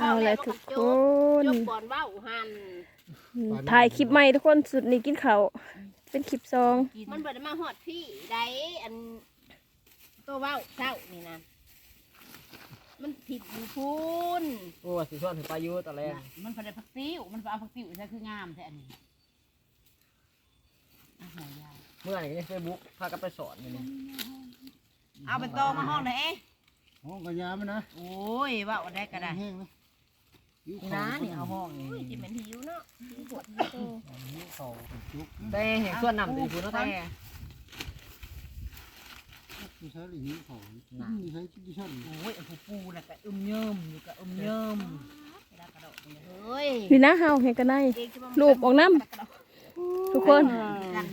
เอาแหละทุกคนจบก่อนเว้าหันถ่ายคลิปใหม่ทุกคนสุดนี้กินข้าวเป็นคลิปซองกินมันบ่ได้มาฮอดพี่ใดอันตัวเว้าเจ้านี่นะมันผิดอยู่คุณโอ้สิชวนถึงปลายุตอนแรกน่ะมันพอได้ผักติ้วมันพอเอาผักติ้วใช่คืองามแท้อันนี้อะหัวยาวเมื่อไหร่ก็เฟซบุ๊กพากันไปสอนอยู่นี่เอาไปตองมาห้องไหนเอ๊ะห้องกระยามันนะโอ้ยว่าเอาได้ก็ได้แห้ง นะหิวนี่ข้านะวนี่เอาห้องนี่อุ้ยจิมันหิวเนาะหิวปวดหิวโตหิวข้าวเป็นจุกแต่เห็นส่วนนำตีคุณเนาะแต่ไม่ใช่หรือหิวข้าวไม่ใช่ที่ฉันโอ้ยเอาผู้ปูน่ะก็อึมเยิมอยู่ก็อึมเยิมเวลากระโดดไปเลยเฮ้ยนี่นะเฮาเห็นกันได้เองจะมารูปออกน้ำทุกคนกันนั่น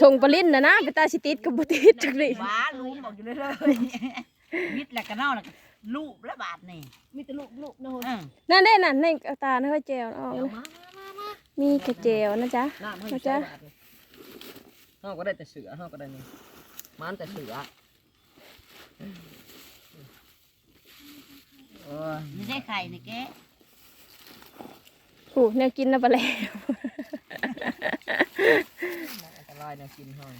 ส่งปลิ้นนะนะไปตาสิติดกับบ่ติดจักเลยว้าลุงบอกอยู่เลยเลย มิดแหละกันเนาะแล้วก็ลูบและบาทนี่มีแต่ลูกลูกนะเออนั่นได้นั่นในกระตานะเฮ้ยแจวเอาเดี๋ยวนะมามามามีกระแจวนะจ๊ะ น้ำให้เอาใช้จ้ะบาทนี่ห้องก็ได้แต่เสือห้องก็ได้นี่มันแต่เสือโอ้ยไม่ใช่ไข่นี่แกโอ้แนวกินนะปลาแหลวอันตรายแนวกินห้อง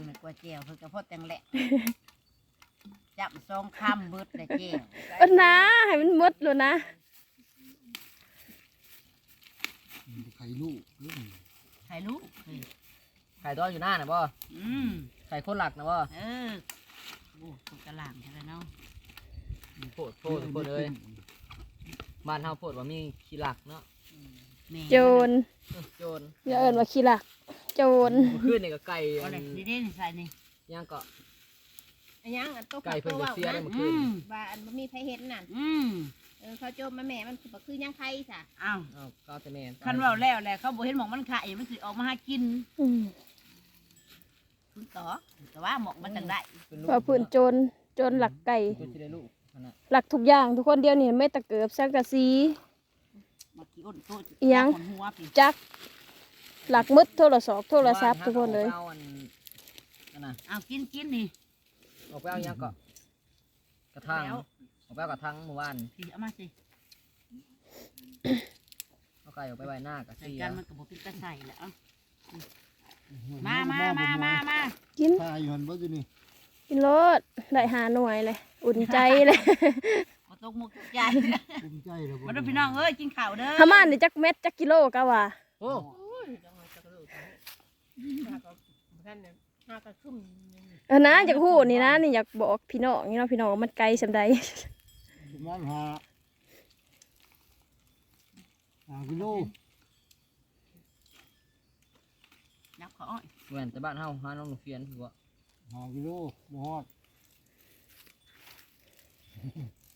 ดูในกว่าเจียวเพิ่นก็พอแตงแหละจับซองคำเบิดเลยเจียวเออนะให้มันหมดเลยนะไข่ลูกลูกไข่ลูกไข่ต้อนอยู่หน้าน่ะบ่อืมไข่คนหลักนะบ่เออโอ้ตกกระหล่ำใช่ไหมเนาะโพดโพดโพดเลยบ้านเฮาโพดว่ามีขี้หลักเนาะแม่โจรเออโจรอย่าเอิ้นว่าขี้หลัก โจรเมื่อคืนนี่ก็ไก่เอาอันเลยนี่เด้นี่ใส่นี่ย่างก็อันยังอันโตไก่เพิ่นตัวก็เว้าเสียได้นะเมื่ออืคืนมว่าอันบ่มีไผเห็นนั่นอืมเออเขาโจมมาแม่มันคือบ่คือยังไผซะอ้าวอ้าวก้าวแต่แม่นคันว่าแล้วแหละเขาบอกเห็นหมองมันไข่มันสิออกมาหากินอืมคุณต่อแต่ว่าหมองมันจังได้เป็นลูกว่าพื้นโจรโจรหลักไก่ตัวสิได้ลูกขนาดหลักทุกอย่างทุกคนเดียวนี่ไม่ตะเกิบสังกะสีมาขี้อ้นโต๊ะอิหยังคนหัวปีจัก หลักมืดโทรศัพท์โทรศัพท์ทุกคนเลยเอาอันนั่นน่ะเอากินกินนี่ออกไปเอาหยังก็กระทังออกไปเอากระทังเมื่อวานพี่เอามาสิเอาไก่ออกไปไว้หน้ากับใส่เสียกันมันกับบอกเป็นตะใส่แหล้วเอามามามามามากิน ตายอยู่หันบ่อยู่นี่กินรสได้หาหน่วยเลย อุ่นใจเลยบ่ตกมุกตกใจภูมิใจแล้วบ่มาดูพี่น้องเอ้ยกินข้าวเด้อฮามันนี่จักเม็ดจักกิโลกะว่าโอ้ เนี่ยหาก็คึมเออนะอยากพูดนี่นะนี่อยากบอกพี่น้องนี่เนาะพี่น้องว่ามันไกลสำใดประมาณหาหากิโลนับขออ้อยแหวนแต่บ้านเฮาหาน้องหนูเฟียนถือว่าหากิโลบ่ฮอด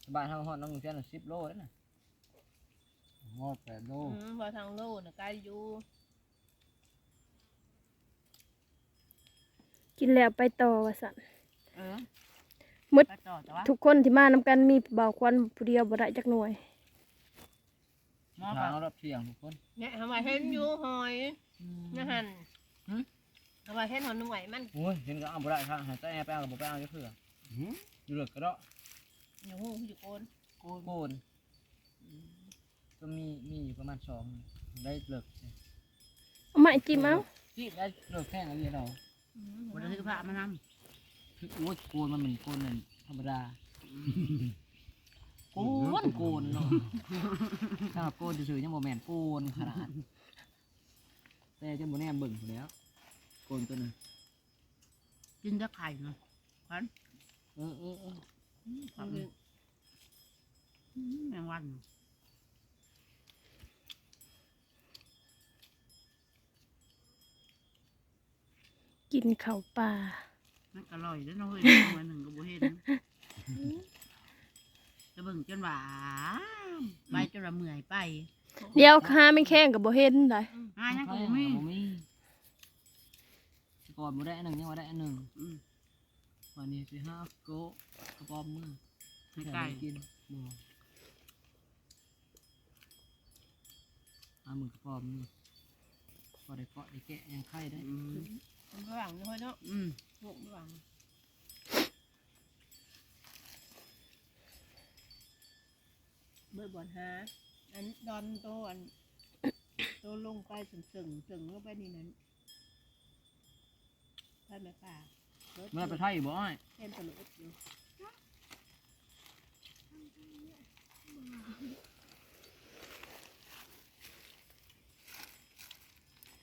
แต่บ้านเฮาฮอดน้องหนูเฟียนสิบโลแล้วน่ะฮอดแปดโลอืมพอทางโลน่ะไกลอยู่ กินแล้วไปต่อว่าสั่นเออมึดไปต่อแต่ว่าทุกคนที่มานำกันมีเบาควันผู้เดียวบ่ได้จักหน่วย หมอทางก็รอบเที่ยงทุกคนเนี่ยทำไมเห็นอยู่หอยอืมนะฮันหึทำไมเห็นหอยหน่วยมันโอ้ยเห็นก็เอาบ่ได้ทางหายใจแอบไปเอากับบ่ไปเอาจะเพื่อหืออยู่เหลือกกระเดาะอยู่หูอยู่โกนโกนโกนก็มีมีอยู่ประมาณสองได้เหลือกเอาไม้จิ้มเอา ที่ได้เหลือกแค่อะไรเราอื มบ่ได้ซื้อผ้ามานำคือโอ้ยโกนมันเหมือนโกนเหมือนธรรมดาโกนโกนเนาะถ้าโกนเฉยๆยังบ่แม่นโกนขนาดแต่จนบ่แน่เบิ่งพู้นแหล้วโกนตัวหนึงกินแตะไข่เนาะควันเออเออเออครับอืมแมงวันเนาะ กินข้าวปลามันก็อร่อยเด้อเนาะเฮ้ยมื้อหนึงก็บ่เห็นจะเบิ่งจนว่าไปจนว่าเมื่อยไปเดี๋ยวหาไม่แข้งกับบ่เห็นได้หายังก็ใช่บ่มีบ่มีก่อนบ่ได้อันหนึ่งยังบ่ได้อันหนึ่งอืมวันนี้สิห้าโกะกระป๋อมมือให้แต่ไก่ไม่กินบ่เอามือกระป๋อมมือพอได้เกาะได้แกะยังไข่ได้ อืมมันระหว่างนี่ค่อยเนาะอืมพวกระหว่างเมื่อบอนหาอันดอนโตอันโตลงไปสึ่งสึ่งสึ่งลงไปนี่นั้นท่านแม่ป่าเมื่อไปไทยบ่อ้อยเต็มตลอดอยู่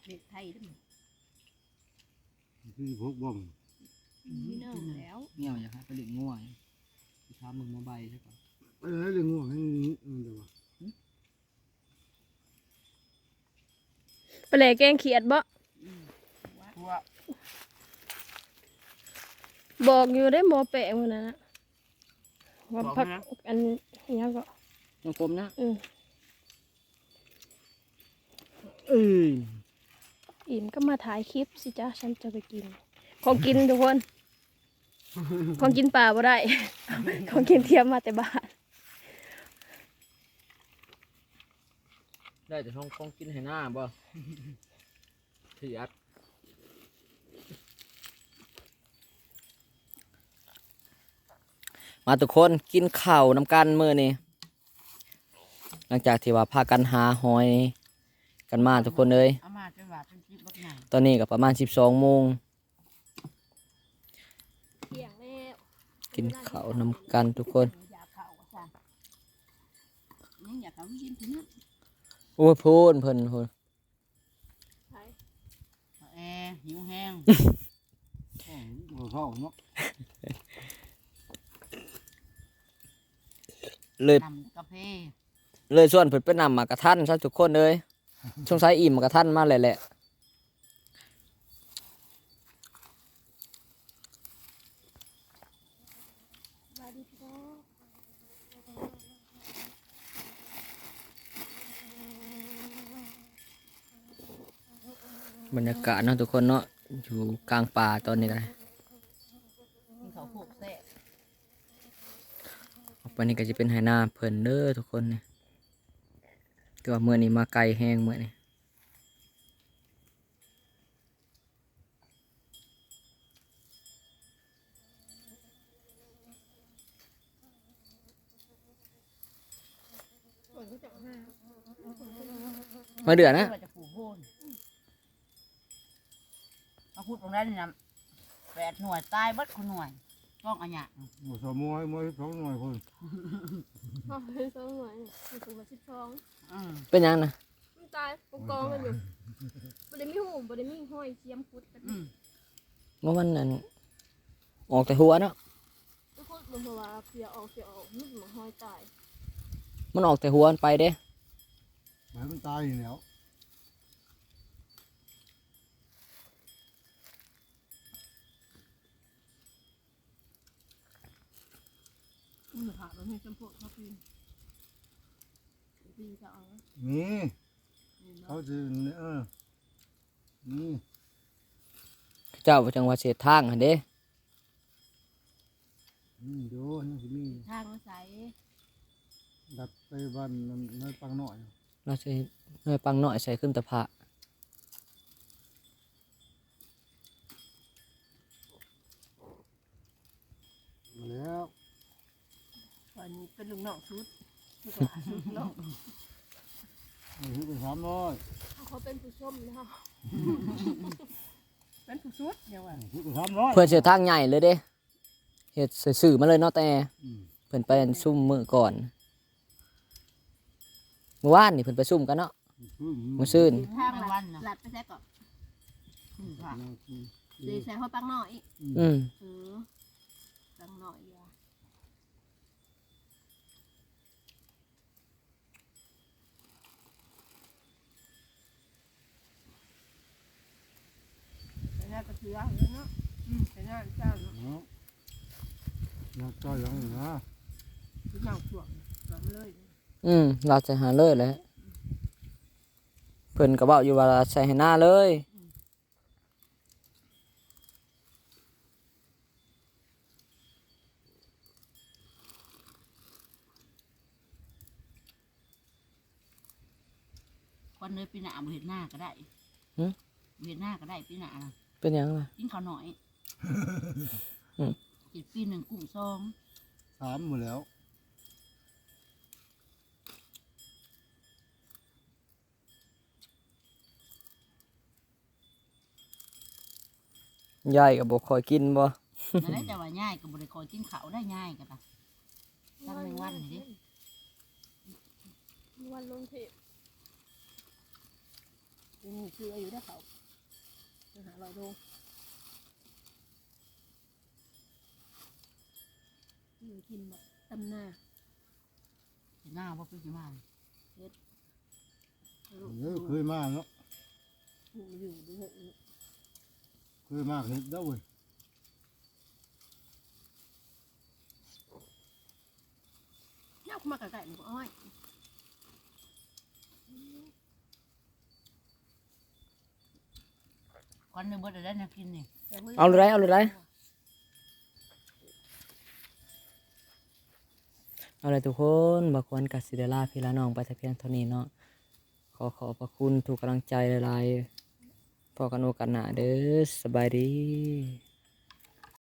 เด็กไทยด้วยมั้ย คือพวกบ่มพี่น้องแล้วเนี่ยอยากให้ไปเลี้ยงง่วยไปทำมึงมาใบใช่ปะไปไหนเรื่องง่วงให้นี่เออเดี๋ยวว่าไปแหล่แกงเขียดบ่ทั่วบอกอยู่ได้หมอแปะมื้อนั้นน่ะว่าพักอันอิหยังก็น้องกลมนะอือเอ้ย อิ่มก็มาถ่ายคลิปสิจ้าฉันจะไปกิน ของกินทุกคน ของกินป่าบ่ได้ ของกินเทียมมาแต่บ้านได้แต่ท้องคงกินให้หน้าบ่ที่อัดมาทุกคนกินข้าวนำกันมื้อนี้หลังจากที่ว่าพากันหาหอยกันมาทุกคนเลยเอามาจน ว่าเป็นจิบบักใหญ่ตอนนี้ก็ประมาณ12โมงเที่ยงแล้วกินข้าวนำกันทุกคน อยากเข้าก็สั่นยังอยากเข้ากินถึงนั้นโอ้ยพูนเพิ่นพูนแอร์หิวแห้งโอ้โหเข้าเนาะเลยนำกาแฟเลยส่วนเพิ่นไปนำมากระทันซะทุกคนเลย ช่วงสายอิ่มมากระทันมาเลยแหละบรรยากาศเนาะทุกคนเนาะอยู่กลางป่าตอนนี้เลยกินข้าวโพกแซ่บออกไปนี่ก็จะเป็นไหนาเพิ่นเด้อทุกคนเนี่ย แต่ว่าเมื่อนี้มาไกลแห้งเมื่อนี้มาเดือดนะจะปลูกโพนมาพูดตรงนั้นนี่นะแปดหน่วยตายเบัดคนหน่วย ต้องอันเนี้ยหมดสมวยมวยสองหน่วยคนอ๋อเป็นสองหน่วยมันสูงกว่าสิบสองอืมเป็นหยังนะมันตายกองกองกันอยู่บ่ได้มีหูบ่ได้มีห้อยเสียมคุดกันอืมเมื่อวันนั้นออกแต่หัวเนาะทุกคนมันเพราะว่าเสียออกเสียออกมันมาห้อยตายมันออกแต่หัวมันไปเด้ หมายมันตายอยู่แล้ว มือขาดมันมีจำพวกเขาปีนปีนจะเอานี่เขาจะเออนี่เจ้าจังหวัดเศษทางหันเด้นี่ดูนี่สิมีทางใสดัดไปบ้านน้อยปังหน่อยเราใช้เนื้อปังหน่อยใส่ขึ้นตะพะมาแล้วตอนนี้ เป็นลูกน้องชุดลูกหลานชุดน้องนี่คือสามร้อยเขาเป็นผู้ชมนะคะเป็นผู้ชุดเดียวอะนี่คือสามร้อยเพื่อนเศษทางใหญ่เลยเด้เฮ็ดสื่อมาเลยเนาะแต่อืมเพิ่นไปซุ่มมือก่อนเมื่อวานนี่เพิ่นไปซุ่มกันเนาะคือมื้อซื่นทางหลัดหลัดไปแท้ก่อนอืมค่ะเดี๋ยวใส่ห้อยปังหน่อยอืมเออปังหน่อยอะเป็ นหน้ากระเทือเนาะอืมเป็นหน้าเจ้าเนาะเนาะนักก็ยังอยู่นะทุกอย่างสวมสวมเลยอืมเราจะหาเลยแหล้วเพิ่นก็เว้าอยู่ว่าใส่ให้หน้าเลยคนเลยปีหน้าบ่เห็นหน้าก็ได้หึบ่เห็นหน้าก็ได้ปีหน้านะ เป็นหยังล่ะ กินข้าวหน่อยอืม กินปีหนึ่งกุ้งซองสามหมดแล้วยายก็บ่ค่อยกินบ่นั่นแหละแต่ว่าง่ายกับบริคอยกินข้าวได้ง่ายกันปะตั้งหนึ่งวันนี่ดิวันลงเทปยังมีเชื่ออยู่ได้อเขาไป หาลอยโลอยู่กินแบบตำหน้าเห็นหน้าว่าคือสิมาเออเคยมากเนาะอยู่อยู่ดูเหอะเคยมากเห็ดแล้วเว้ยยากมากกับไก่หนูอ้อย ควันในเบิดได้นะกินนี่เอาเลยได้เอาเลยได้เอาเลยทุกคนบ่ควรกัสิเด้ลาพี่ละน้องไปแต่เพียงเท่านี้เนาะขอขอบพระคุณทุกกำลังใจหลายๆพอกันโอกาสหนาเด้อสบายดี